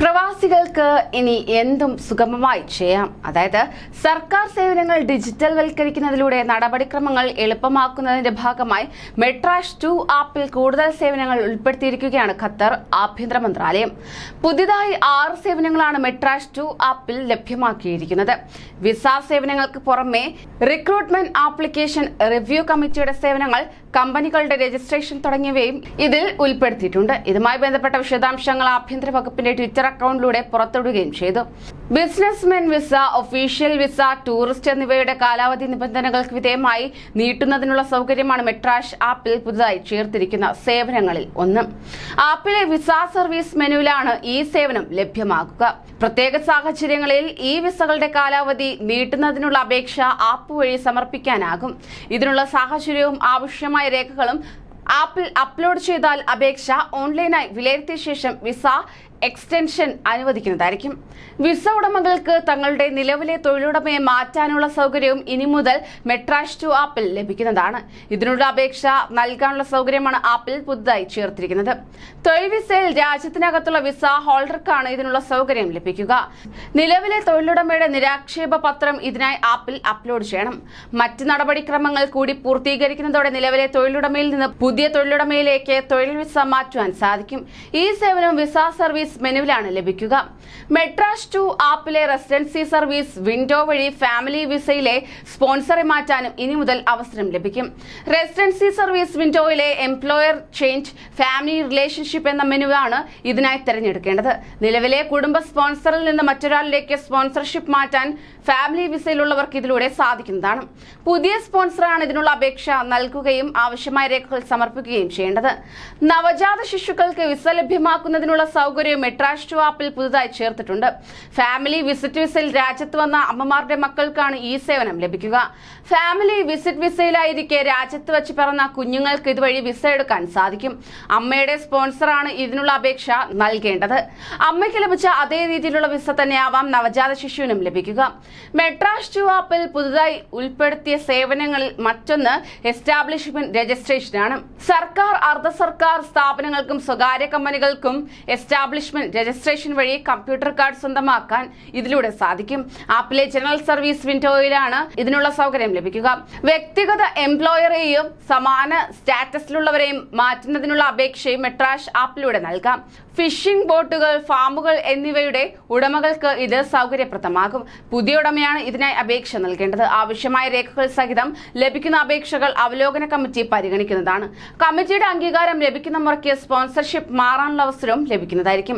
പ്രവാസികൾക്ക് ഇനി എന്തും സുഗമമായി ചെയ്യാം. അതായത് സർക്കാർ സേവനങ്ങൾ ഡിജിറ്റൽ വൽക്കരിക്കുന്നതിലൂടെ നടപടിക്രമങ്ങൾ എളുപ്പമാക്കുന്നതിന്റെ ഭാഗമായി മെട്രാഷ് ടു ആപ്പിൽ കൂടുതൽ സേവനങ്ങൾ ഉൾപ്പെടുത്തിയിരിക്കുകയാണ് ഖത്തർ ആഭ്യന്തര മന്ത്രാലയം. പുതിയതായി ആറ് സേവനങ്ങളാണ് മെട്രാഷ് ടു ആപ്പിൽ ലഭ്യമാക്കിയിരിക്കുന്നത്. വിസ സേവനങ്ങൾക്ക് പുറമെ റിക്രൂട്ട്മെന്റ് ആപ്ലിക്കേഷൻ റിവ്യൂ കമ്മിറ്റിയുടെ സേവനങ്ങൾ കമ്പനികളുടെ രജിസ്ട്രേഷൻ തുടങ്ങിയവയും ഇതിൽ ഉൾപ്പെടുത്തിയിട്ടുണ്ട്. ഇതുമായി ബന്ധപ്പെട്ട വിശദാംശങ്ങൾ ആഭ്യന്തര വകുപ്പിന്റെ ട്വിറ്റർ അക്കൗണ്ടിലൂടെ പുറത്തിടുകയും ചെയ്തു. Businessmen visa official visa tourist എന്നിവയുടെ കാലാവധി നിബന്ധനകൾക്ക് വിധേയമായി നീട്ടുന്നതിനുള്ള സൗകര്യമാണ് മെട്രാഷ് ആപ്പിൽ പുതുതായി ചേർത്തിരിക്കുന്ന സേവനങ്ങളിൽ ഒന്ന്. ആപ്പിലെ വിസ സർവീസ് മെനുവിലാണ് ഈ സേവനം ലഭ്യമാകുക. പ്രത്യേക സാഹചര്യങ്ങളിൽ ഈ വിസകളുടെ കാലാവധി നീട്ടുന്നതിനുള്ള അപേക്ഷ ആപ്പ് വഴി സമർപ്പിക്കാനാകും. ഇതിനുള്ള സാഹചര്യവും ആവശ്യമായ രേഖകളും ആപ്പിൽ അപ്ലോഡ് ചെയ്താൽ അപേക്ഷ ഓൺലൈനായി വിലയിരുത്തിയ ശേഷം വിസ എക്സ്റ്റൻഷൻ അനുവദിക്കുന്നതായിരിക്കും. വിസ ഉടമകൾക്ക് തങ്ങളുടെ നിലവിലെ തൊഴിലുടമയെ മാറ്റാനുള്ള സൗകര്യവും ഇനി മുതൽ മെട്രാഷ് ടു ആപ്പിൽ ലഭിക്കുന്നതാണ്. ഇതിനുള്ള അപേക്ഷ നൽകാനുള്ള സൗകര്യമാണ് ആപ്പിൽ പുതുതായി ചേർത്തിരിക്കുന്നത്. തൊഴിൽ വിസയിൽ രാജ്യത്തിനകത്തുള്ള വിസ ഹോൾഡർക്കാണ് ഇതിനുള്ള സൗകര്യം ലഭിക്കുക. നിലവിലെ തൊഴിലുടമയുടെ നിരാക്ഷേപ പത്രം ഇതിനായി ആപ്പിൽ അപ്ലോഡ് ചെയ്യണം. മറ്റ് നടപടിക്രമങ്ങൾ കൂടി പൂർത്തീകരിക്കുന്നതോടെ നിലവിലെ തൊഴിലുടമയിൽ നിന്ന് പുതിയ തൊഴിലുടമയിലേക്ക് തൊഴിൽ വിസ മാറ്റുവാൻ സാധിക്കും. ഈ സേവനം വിസ സർവീസ് മെനുവിലാണ് ലഭിക്കുക. മെട്രാസ് ടു ആപ്പിലെ റെസിഡൻസി സർവീസ് വിൻഡോ വഴി ഫാമിലി വിസയിലെ സ്പോൺസറെ മാറ്റാനും ഇനി മുതൽ അവസരം ലഭിക്കും. റെസിഡൻസി സർവീസ് വിൻഡോയിലെ എംപ്ലോയർ ചേഞ്ച് ഫാമിലി റിലേഷൻഷിപ്പ് എന്ന മെനുവാണ് ഇതിനായി തിരഞ്ഞെടുക്കേണ്ടത്. നിലവിലെ കുടുംബ സ്പോൺസറിൽ നിന്ന് മറ്റൊരാളിലേക്ക് സ്പോൺസർഷിപ്പ് മാറ്റാൻ ഫാമിലി വിസയിലുള്ളവർക്ക് ഇതിലൂടെ സാധിക്കുന്നതാണ്. പുതിയ സ്പോൺസറാണ് ഇതിനുള്ള അപേക്ഷ നൽകുകയും ആവശ്യമായ രേഖകൾ സമർപ്പിക്കുകയും ചെയ്യേണ്ടത്. നവജാത ശിശുക്കൾക്ക് വിസ ലഭ്യമാക്കുന്നതിനുള്ള സൗകര്യം മെട്രാഷ് ആപ്പിൽ പുതുതായി ചേർത്തിട്ടുണ്ട്. ഫാമിലി വിസിറ്റ് വിസയിൽ രാജ്യത്ത് വന്ന അമ്മമാരുടെ മക്കൾക്കാണ് ഈ സേവനം ലഭിക്കുക. ഫാമിലി വിസിറ്റ് വിസയിലായിരിക്കെ രാജ്യത്ത് വെച്ച് പിറന്ന കുഞ്ഞുങ്ങൾക്ക് ഇതുവഴി വിസ എടുക്കാൻ സാധിക്കും. അമ്മയുടെ സ്പോൺസറാണ് ഇതിനുള്ള അപേക്ഷ നൽകേണ്ടത്. അമ്മയ്ക്ക് ലഭിച്ച അതേ രീതിയിലുള്ള വിസ തന്നെയാവാം നവജാത ശിശുവിനും ലഭിക്കുക. മെട്രാഷ് ആപ്പിൽ പുതുതായി ഉൾപ്പെടുത്തിയ സേവനങ്ങളിൽ മറ്റൊന്ന് എസ്റ്റാബ്ലിഷ്മെന്റ് രജിസ്ട്രേഷനാണ്. സർക്കാർ അർദ്ധ സർക്കാർ സ്ഥാപനങ്ങൾക്കും സ്വകാര്യ കമ്പനികൾക്കും എസ്റ്റാബ്ലിഷ്മെന്റ് രജിസ്ട്രേഷൻ വഴി കമ്പ്യൂട്ടർ കാർഡ് സ്വന്തമാക്കാൻ ഇതിലൂടെ സാധിക്കും. ആപ്പിലെ ജനറൽ സർവീസ് വിൻഡോയിലാണ് ഇതിനുള്ള സൗകര്യം ലഭിക്കുക. വ്യക്തിഗത എംപ്ലോയറേയും സമാന സ്റ്റാറ്റസിലുള്ളവരെയും മാറ്റുന്നതിനുള്ള അപേക്ഷയും മെട്രാഷ് ആപ്പിലൂടെ നൽകാം. ഫിഷിംഗ് ബോട്ടുകൾ ഫാമുകൾ എന്നിവയുടെ ഉടമകൾക്ക് ഇത് സൗകര്യപ്രദമാകും. പുതിയ ഉടമയാണ് ഇതിനായി അപേക്ഷ നൽകേണ്ടത്. ആവശ്യമായ രേഖകൾ സഹിതം ലഭിക്കുന്ന അപേക്ഷകൾ അവലോകന കമ്മിറ്റി പരിഗണിക്കുന്നതാണ്. കമ്മിറ്റിയുടെ അംഗീകാരം ലഭിക്കുന്ന മുറയ്ക്ക് സ്പോൺസർഷിപ്പ് മാറാനുള്ള അവസരവും ലഭിക്കുന്നതായിരിക്കും.